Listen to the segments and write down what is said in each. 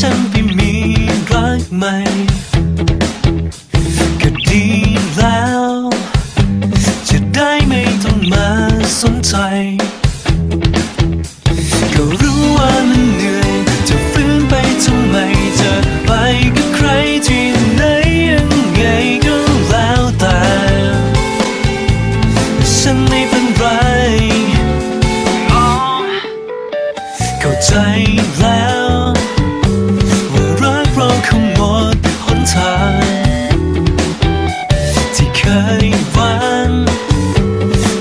ฉันไปมีรักใหม่ ยวัง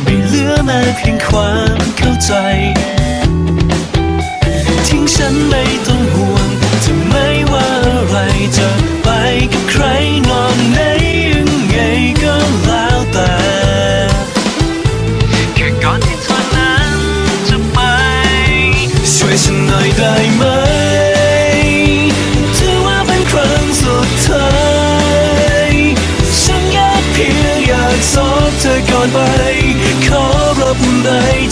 ไม่เหลือแม้เพียงความเข้าใจ ทิ้งฉันไป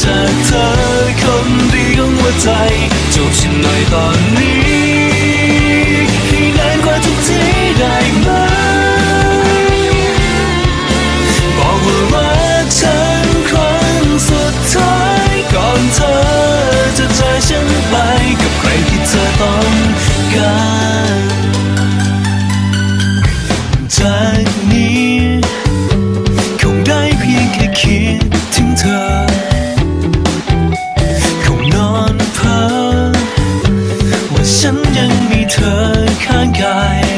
จากเธอคนดีของหัวใจจบฉันหน่อยตอนนี้ ฉันยังมีเธอข้างกาย